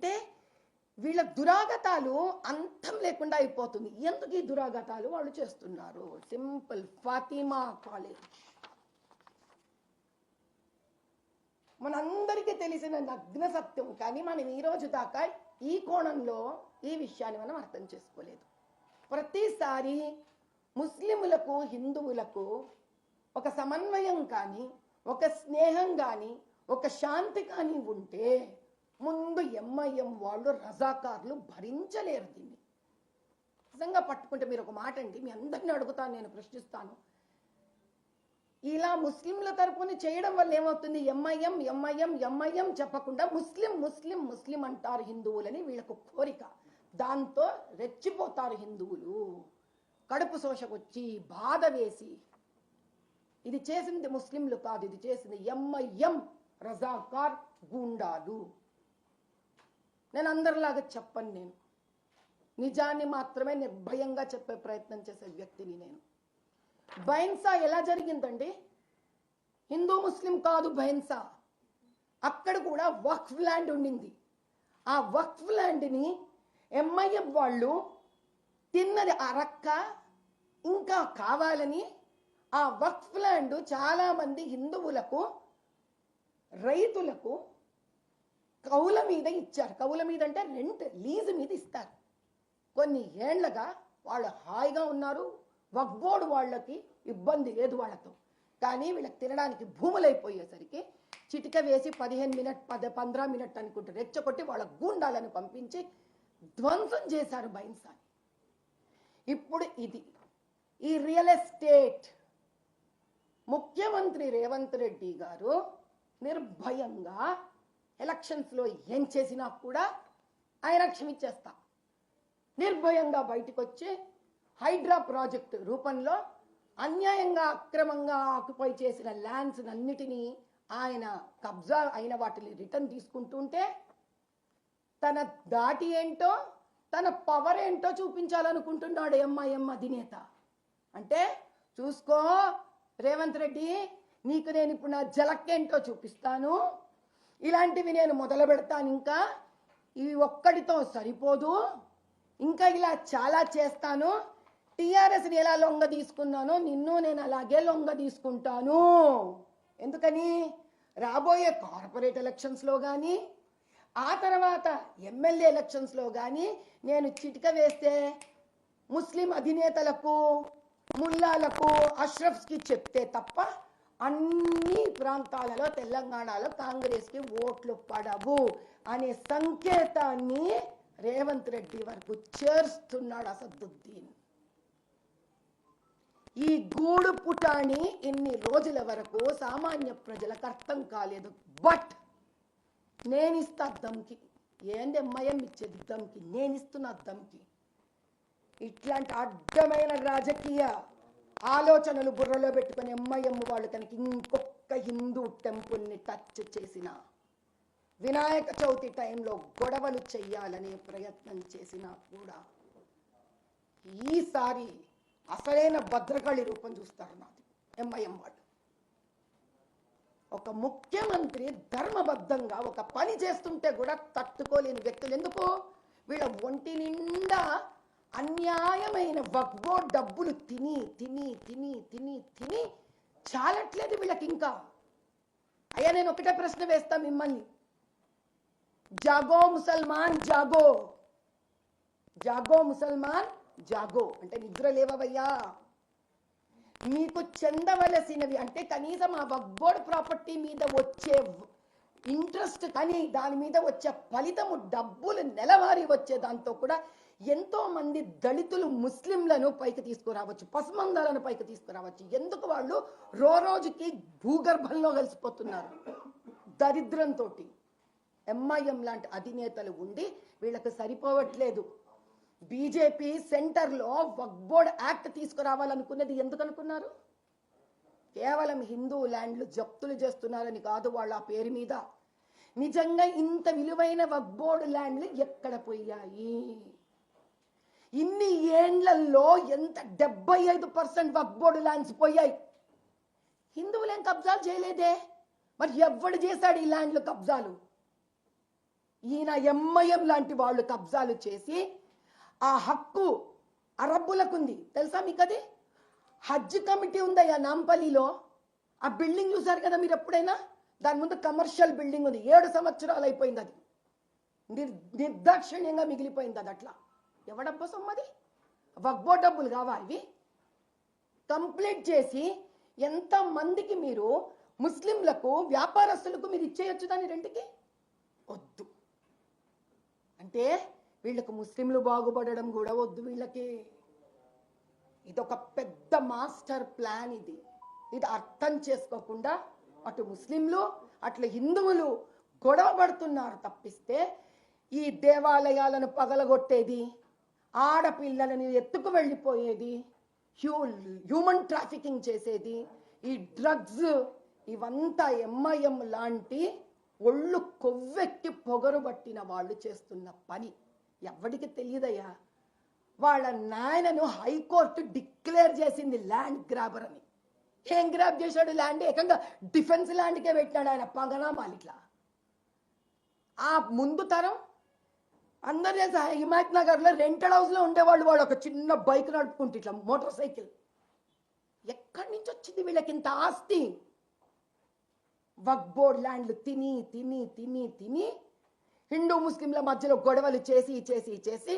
అంటే వీళ్ళ దురాగతాలు అంతం లేకుండా అయిపోతుంది. ఎందుకు ఈ దురాగతాలు వాళ్ళు చేస్తున్నారు? Simple Fatima college. మనందరికీ తెలిసిన నగ్న సత్యం కానీ మనం ఈ రోజు దాకా ఈ కోణంలో ఈ విషయాన్ని మనం అర్థం చేసుకోలేదు. ప్రతిసారి ముస్లిములకు హిందువులకు ఒక సమన్వయం కానీ ఒక స్నేహం కానీ ఒక శాంతి కానీ ఉంటే ముందు ఎంఐఎం వాళ్ళు రజాకార్లు భరించలేరు దీన్ని. నిజంగా పట్టుకుంటే మీరు ఒక మాట అండి మీ అందరిని అడుగుతాను నేను ప్రశ్నిస్తాను. ఇలా ముస్లింల తరపున చేయడం వల్ల ఏమవుతుంది? ఎంఐఎం ఎంఐఎం ఎంఐఎం చెప్పకుండా ముస్లిం ముస్లిం ముస్లిం అంటారు హిందువులని వీళ్ళకు కోరిక. దాంతో రెచ్చిపోతారు హిందువులు. కడుపు శోషకొచ్చి బాధ వేసి. ఇది చేసింది ముస్లింలు కాదు ఇది చేసింది ఎంఐఎం రజాకార్ గూండాలు. నేను అందరిలాగా చెప్పను నేను. నిజాన్ని మాత్రమే నిర్భయంగా చెప్పే ప్రయత్నం చేసే వ్యక్తిని నేను. బైన్సా ఎలా జరిగిందండి? హిందూ ముస్లిం కాదు బైన్సా అక్కడ కూడా వక్ఫ్ ల్యాండ్ ఉండింది. ఆ వక్ఫ్ ల్యాండ్ని ఎంఐఎఫ్ వాళ్ళు తిన్నది అరక్క ఇంకా కావాలని ఆ వక్ఫ్ ల్యాండ్ చాలామంది హిందువులకు రైతులకు కౌల మీద ఇచ్చారు. కౌల మీద అంటే రెంట్ లీజు మీద ఇస్తారు. కొన్ని ఏండ్లగా వాళ్ళు హాయిగా ఉన్నారు. వగ్గోడు వాళ్ళకి ఇబ్బంది లేదు వాళ్ళతో. కానీ వీళ్ళకి తినడానికి భూములు అయిపోయేసరికి చిటిక వేసి పదిహేను మినిట్ పద పంద్రా మినిట్ అనుకుంటూ రెచ్చగొట్టి వాళ్ళ గూండాలను పంపించి ధ్వంసం చేశారు బైన్సాని. ఇప్పుడు ఇది. ఈ రియల్ ఎస్టేట్ ముఖ్యమంత్రి రేవంత్ రెడ్డి గారు నిర్భయంగా ఎలక్షన్స్లో ఏం చేసినా కూడా ఆయన క్షమించేస్తా. నిర్భయంగా బయటకు వచ్చి హైడ్రా ప్రాజెక్టు రూపంలో అన్యాయంగా అక్రమంగా ఆక్యుపై చేసిన ల్యాండ్స్ అన్నిటినీ ఆయన కబ్జా అయిన వాటిని రిటర్న్ తీసుకుంటుంటే తన దాటి ఏంటో తన పవర్ ఏంటో చూపించాలనుకుంటున్నాడు ఎంఐఎం అధినేత. అంటే చూసుకో రేవంత్ రెడ్డి నీకు నేను ఇప్పుడు నా జలక్కేంటో చూపిస్తాను. ఇలాంటివి నేను మొదలు పెడతాను. ఇంకా ఇవి ఒక్కడితో సరిపోదు. ఇంకా ఇలా చాలా చేస్తాను. టీఆర్ఎస్ని ఎలా లొంగ తీసుకున్నానో నిన్ను నేను అలాగే లొంగ తీసుకుంటాను. ఎందుకని? రాబోయే కార్పొరేట్ ఎలక్షన్స్లో కానీ ఆ తర్వాత ఎమ్మెల్యే ఎలక్షన్స్లో కానీ నేను చిటిక వేస్తే ముస్లిం అధినేతలకు ముల్లాలకు అష్రఫ్స్కి చెప్తే తప్ప అన్ని ప్రాంతాలలో తెలంగాణలో కాంగ్రెస్కి ఓట్లు పడవు అనే సంకేతాన్ని రేవంత్ రెడ్డి వరకు చేరుస్తున్నాడు అసదుద్దీన్. ఈ గూడు పుటాని ఇన్ని రోజుల వరకు సామాన్య ప్రజలకు అర్థం కాలేదు. బట్ నేను ఇస్తా దమ్కి ఏంది అమ్మాయం ఇచ్చేది దమ్కి నేను ఇస్తున్నా దమ్కి ఇట్లాంటి అడ్డమైన రాజకీయ ఆలోచనలు బుర్రలో పెట్టుకుని ఎంఐఎం వాళ్ళు తనకి ఇంకొక హిందూ టెంపుల్ని టచ్ చేసిన. వినాయక చవితి టైంలో గొడవలు చెయ్యాలనే ప్రయత్నం చేసినా కూడా. ఈసారి అసలైన భద్రకాళి రూపం చూస్తారు నాది ఎంఐఎం వాళ్ళు. ఒక ముఖ్యమంత్రి ధర్మబద్ధంగా ఒక పని చేస్తుంటే కూడా తట్టుకోలేని వ్యక్తులు ఎందుకు? వీళ్ళ ఒంటి నిండా అన్యాయమైన వగ్బో డబ్బులు తిని తిని తిని తిని తిని చాలట్లేదు వీళ్ళకి ఇంకా అయ్యా నేను ఒకటే ప్రశ్న వేస్తా మిమ్మల్ని. జాగో ముసల్మాన్ జాగో. జాగో ముసల్మాన్ జాగో. అంటే నిద్ర లేవవయ్యా. మీకు చెందవలసినవి అంటే కనీసం ఆ వగ్గోడు ప్రాపర్టీ మీద వచ్చే ఇంట్రెస్ట్ కానీ దాని మీద వచ్చే ఫలితము డబ్బులు నెలవారీ వచ్చే దాంతో కూడా ఎంతో మంది దళితులు ముస్లింలను పైకి తీసుకురావచ్చు పసుమందాలను పైకి తీసుకురావచ్చు. ఎందుకు వాళ్ళు రో రోజుకి భూగర్భంలో కలిసిపోతున్నారు? దరిద్రంతో ఎంఐఎం లాంటి అధినేతలు ఉండి వీళ్ళకి సరిపోవట్లేదు. బీజేపీ సెంటర్లో వక్బోర్డ్ యాక్ట్ తీసుకురావాలనుకున్నది ఎందుకు అనుకున్నారు కేవలం హిందూ ల్యాండ్లు జప్తులు చేస్తున్నారని కాదు వాళ్ళ ఆ పేరు మీద. నిజంగా ఇంత విలువైన వక్బోర్డ్ ల్యాండ్లు ఎక్కడ పోయాయి ఇన్ని ఏండ్లలో ఎంత డెబ్బై ఐదు పర్సెంట్ వక్బోర్డ్ ల్యాండ్స్ పోయాయి. హిందువులేం కబ్జాలు చేయలేదే? మరి ఎవడు చేశాడు ఈ ల్యాండ్లు కబ్జాలు? ఈయన ఎంఐఎం లాంటి వాళ్ళు కబ్జాలు చేసి ఆ హక్కు అరబ్బులకుంది. తెలుసా మీకు అది హజ్ కమిటీ ఉందయ్యా నాంపల్లిలో. ఆ బిల్డింగ్ చూసారు కదా మీరు ఎప్పుడైనా? దాని ముందు కమర్షియల్ బిల్డింగ్ ఉంది. ఏడు సంవత్సరాలు అయిపోయింది అది. నిర్ నిర్దాక్షిణ్యంగా మిగిలిపోయింది అది అట్లా. ఎవడబ్బా సొమ్మది? వగ్బో డబ్బులు కావా ఇవి? కంప్లీట్ చేసి ఎంత మందికి మీరు ముస్లింలకు వ్యాపారస్తులకు మీరు ఇచ్చేయచ్చు దాని రెండుకి వద్దు. అంటే వీళ్ళకు ముస్లింలు బాగుపడడం కూడా వద్దు వీళ్ళకి. ఇదొక పెద్ద మాస్టర్ ప్లాన్ ఇది. ఇది అర్థం చేసుకోకుండా అటు ముస్లింలు అట్లా హిందువులు గొడవ పడుతున్నారు తప్పిస్తే ఈ దేవాలయాలను పగలగొట్టేది ఆడపిల్లలని ఎత్తుకు వెళ్ళిపోయేది హ్యూ హ్యూమన్ ట్రాఫికింగ్ చేసేది ఈ డ్రగ్స్ ఇవంతా ఎంఐఎం లాంటి ఒళ్ళు కొవ్వెక్కి పొగరు పట్టిన వాళ్ళు చేస్తున్న పని. ఎవరికి తెలియదయ్యా? వాళ్ళ నాయనను హైకోర్టు డిక్లేర్ చేసింది ల్యాండ్ గ్రాబర్ అని. ఏం గ్రాబ్ చేశాడు ల్యాండ్? ఏకంగా డిఫెన్స్ ల్యాండ్కే పెట్టాడు ఆయన పగనామాలు ఇట్లా. ఆ ముందు తరం అందరు తెలుసా హిమాయత్ నగర్లో రెంటెడ్ హౌస్లో ఉండేవాళ్ళు వాడు ఒక చిన్న బైక్ నడుపుకుంటే ఇట్లా మోటార్ సైకిల్ ఎక్కడి నుంచి వచ్చింది వీళ్ళకి ఇంత ఆస్తి? వక్బోర్డ్ ల్యాండ్లు తిని తిని తిని తిని హిందూ ముస్లింల మధ్యలో గొడవలు చేసి చేసి చేసి